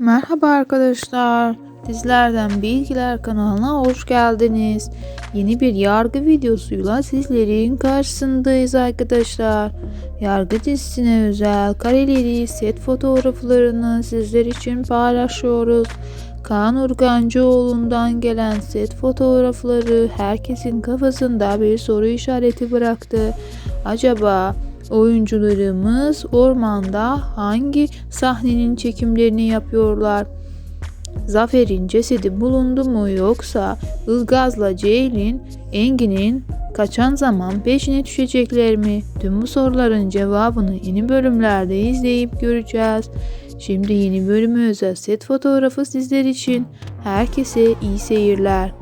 Merhaba arkadaşlar. Dizilerden Bilgiler kanalına hoş geldiniz. Yeni bir yargı videosuyla sizlerin karşısındayız arkadaşlar. Yargı dizisine özel kareleri, set fotoğraflarını sizler için paylaşıyoruz. Kaan Urgancıoğlu'ndan gelen set fotoğrafları herkesin kafasında bir soru işareti bıraktı. Acaba oyuncularımız ormanda hangi sahnenin çekimlerini yapıyorlar? Zafer'in cesedi bulundu mu yoksa Ilgaz'la Ceylin, Engin'in kaçan zaman peşine düşecekler mi? Tüm bu soruların cevabını yeni bölümlerde izleyip göreceğiz. Şimdi yeni bölümü özel set fotoğrafı sizler için. Herkese iyi seyirler.